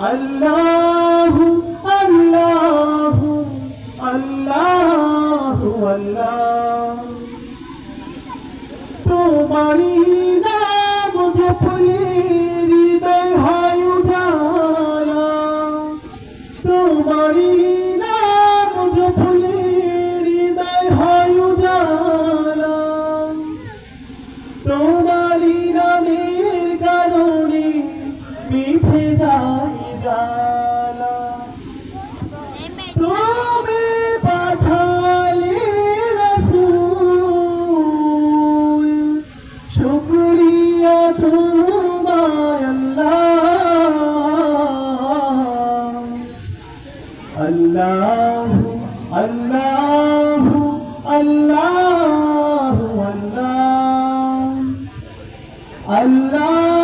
আল্লাহু আল্লাহু আল্লাহু আল্লাহু। আল্লাহ তোমারি নাম হৃদয় হয় উজালা। তোমারি নাম জপলে হৃদয় হয় উজালা। তোমারি নামের কারণে মিঠে যায় জালা তুমি পাঠালে রসূল শুকরিয়া তোমায় আল্লাহ আল্লাহ আল্লাহ আল্লাহ। আল্লাহ